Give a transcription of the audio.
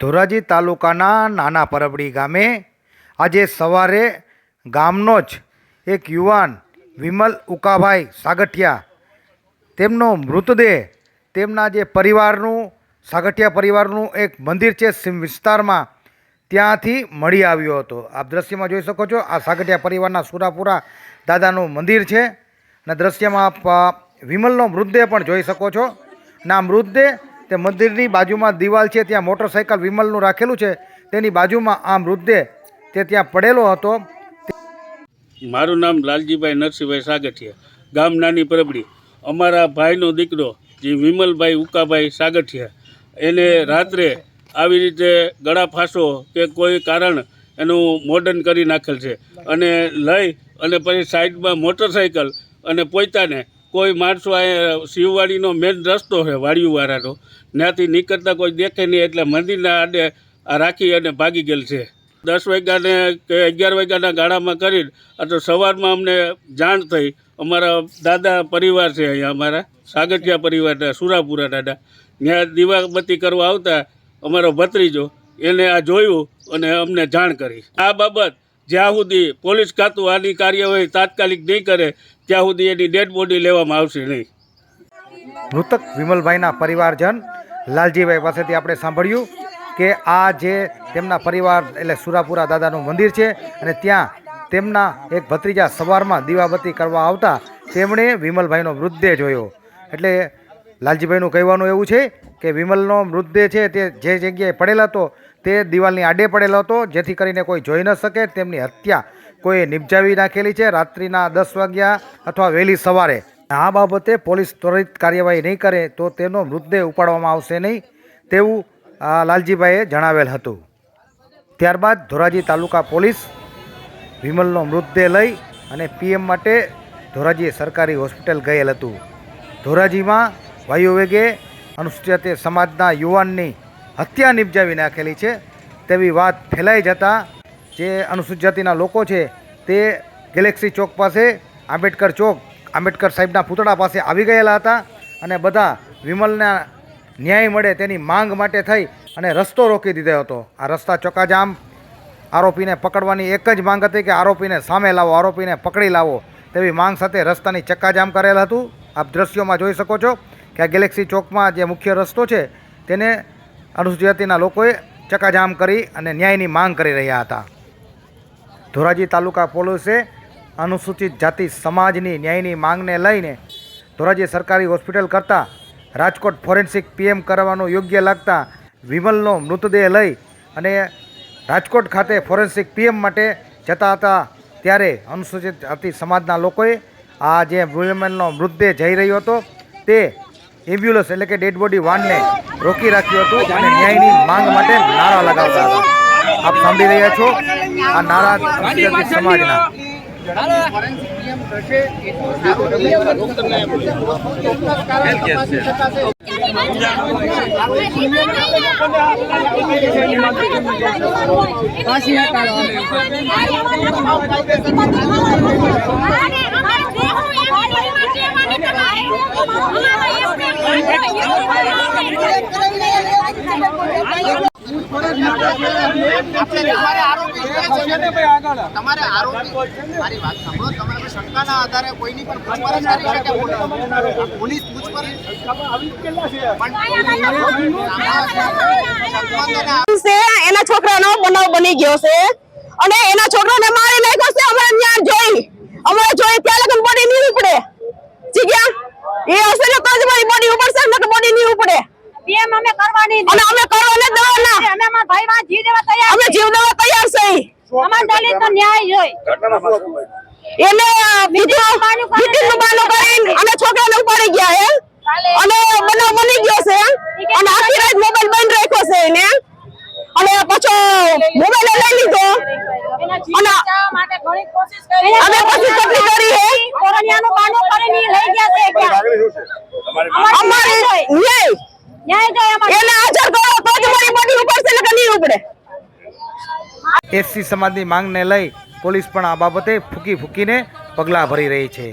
ધોરાજી તાલુકાના નાના પરબડી ગામે આજે સવારે ગામનો જ એક યુવાન વિમલ ઉકાભાઈ સાગઠિયા, તેમનો મૃતદેહ તેમના જે પરિવારનું, સાગઠિયા પરિવારનું એક મંદિર છે સિમ વિસ્તારમાં ત્યાંથી મળી આવ્યો હતો. આપ દ્રશ્યમાં જોઈ શકો છો, આ સાગઠિયા પરિવારના સુરાપુરા દાદાનું મંદિર છે અને દ્રશ્યમાં આપ વિમલનો મૃતદેહ પણ જોઈ શકો છો. ના મૃતદેહ તે મંદિરની બાજુમાં દિવાલ છે, ત્યાં મોટરસાઇકલ વિમલનું રાખેલું છે, તેની બાજુમાં આ મૃતદેહ તે ત્યાં પડેલો હતો. મારું નામ લાલજીભાઈ નરસિંહભાઈ સાગઠિયા, ગામ નાની પરબડી. અમારા ભાઈનો દીકરો, જે વિમલભાઈ ઉકાભાઈ સાગઠિયા, એને રાત્રે આવી રીતે ગળા ફાંસો કે કોઈ કારણ એનું મોડર્ન કરી નાખેલ છે. અને લઈ અને પછી સાઈડમાં મોટરસાઇકલ અને પોતાને કોઈ માણસો આ શિવવાડીનો મેન રસ્તો છે વાડીવાળાનો. ત્યાંથી નીકળતા કોઈ દેખે નહીં એટલે મંદિરના આડે આ રાખી અને ભાગી ગયેલ છે. દસ વાગ્યાને કે અગિયાર વાગ્યાના ગાળામાં કરીને તો સવારમાં અમને જાણ થઈ. અમારા દાદા પરિવાર છે અહીંયા અમારા, સાગઠિયા પરિવારના, સુરાપુરા દાદા. ત્યાં દીવાબત્તી કરવા આવતા અમારો ભત્રીજો, એને આ જોયું અને અમને જાણ કરી. આ બાબત જ્યાં સુધી પોલીસ ખાતું આની કાર્યવાહી તાત્કાલિક નહીં કરે ત્યાં સુધી એની ડેડ બોડી લેવામાં આવશે નહીં. મૃતક વિમલભાઈના પરિવારજન લાલજીભાઈ પાસેથી આપણે સાંભળ્યું કે આ જે તેમના પરિવાર એટલે સુરાપુરા દાદાનું મંદિર છે અને ત્યાં તેમના એક ભત્રીજા સવારમાં દીવાબત્તી કરવા આવતા તેમણે વિમલભાઈનો મૃતદેહ જોયો. એટલે લાલજીભાઈનું કહેવાનું એવું છે કે વિમલનો મૃતદેહ છે તે જે જગ્યાએ પડેલ હતો તે દિવાલની આડે પડેલો હતો, જેથી કરીને કોઈ જોઈ ન શકે. તેમની હત્યા કોઈ નિપજાવી નાખેલી છે રાત્રિના દસ વાગ્યા અથવા વહેલી સવારે. આ બાબતે પોલીસ ત્વરિત કાર્યવાહી નહીં કરે તો તેનો મૃતદેહ ઉપાડવામાં આવશે નહીં તેવું લાલજીભાઈએ જણાવેલ હતું. ત્યારબાદ ધોરાજી તાલુકા પોલીસ વિમલનો મૃતદેહ લઈ અને પીએમ માટે ધોરાજી સરકારી હોસ્પિટલ ગયેલ હતું. ધોરાજીમાં વાયુવેગે અનુસૂચિત સમાજના યુવાનની હત્યા નિપજાવી નાખેલી છે તેવી વાત ફેલાઈ જતાં જે અનુસૂચિત જાતિના લોકો છે, તે ગેલેક્સી ચોક પાસે આંબેડકર ચોક, આંબેડકર સાહેબના પૂતળા પાસે આવી ગયેલા હતા અને બધા વિમલના ન્યાય મળે તેની માંગ માટે થઈ અને રસ્તો રોકી દીધો હતો. આ રસ્તા ચોકાજામ. આરોપીને પકડવાની એક જ માંગ હતી કે આરોપીને સામે લાવો, આરોપીને પકડી લાવો તેવી માંગ સાથે રસ્તાની ચક્કાજામ કરેલ હતું. આપ દ્રશ્યોમાં જોઈ શકો છો કે આ ગેલેક્સી ચોકમાં જે મુખ્ય રસ્તો છે, તેને અનુસૂચિત જાતિના લોકોએ ચકાજામ કરી અને ન્યાયની માંગ કરી રહ્યા હતા. ધોરાજી તાલુકા પોલીસે અનુસૂચિત જાતિ સમાજની ન્યાયની માંગને લઈને ધોરાજી સરકારી હોસ્પિટલ કરતાં રાજકોટ ફોરેન્સિક પીએમ કરવાનું યોગ્ય લાગતા વિમલનો મૃતદેહ લઈ અને રાજકોટ ખાતે ફોરેન્સિક પીએમ માટે જતા હતા ત્યારે અનુસૂચિત જાતિ સમાજના લોકોએ આ જે વિમલનો મૃતદેહ જઈ રહ્યો હતો તે એમ્બ્યુલન્સ એટલે કે ડેડ બોડી વાનને રોકી રાખ્યું હતું અને ન્યાયની માંગ માટે નારા લગાવતા હતા. આપ સાંભળી રહ્યા છો આ નારા સમાજના. આપણે તમારે આરોપી મારી એના છોકરાનો બનાવ બની ગયો છે. અને એના છોકરાને મારી નાખ્યો છે અમે ત્યાં જોઈ. અમે જોઈ ત્યાં લગન બોડી નહીં ઉપડે. જીગ્યા એ હશે ને તો જ મારી બોડી ઉપડશે ને બોડી નહીં ઉપડે. પીએમ અમે કરવાની અને અમે કરવાને દેવાના. અમે અમારા ભાઈ માં જીવ દેવા તૈયાર અમે જીવ દેવા તૈયાર છે. અમાર દલિત તો ન્યાય જોઈ એને બીજું બીજું બાનું કરીને અને છોકરાને ઉપાડી ગયા એમ. અને બનાવ બની ગયો છે અને આખી રાત મોબાઈલ બંધ રાખ્યો છે એને અને પાછો મોબાઈલ લઈ લીધો. અને- માટે ઘણી કોશિશ કરી. અમે કોશિશ કેટલી કરી હે? કોરોનિયાનું બાનો કરીને લઈ ગયા છે ક્યાં અમારે ન્યાય. એસસી સમાજની માંગને લઈ પોલીસ પણ આ બાબતે ફૂકી ફૂકીને પગલાં ભરી રહી છે.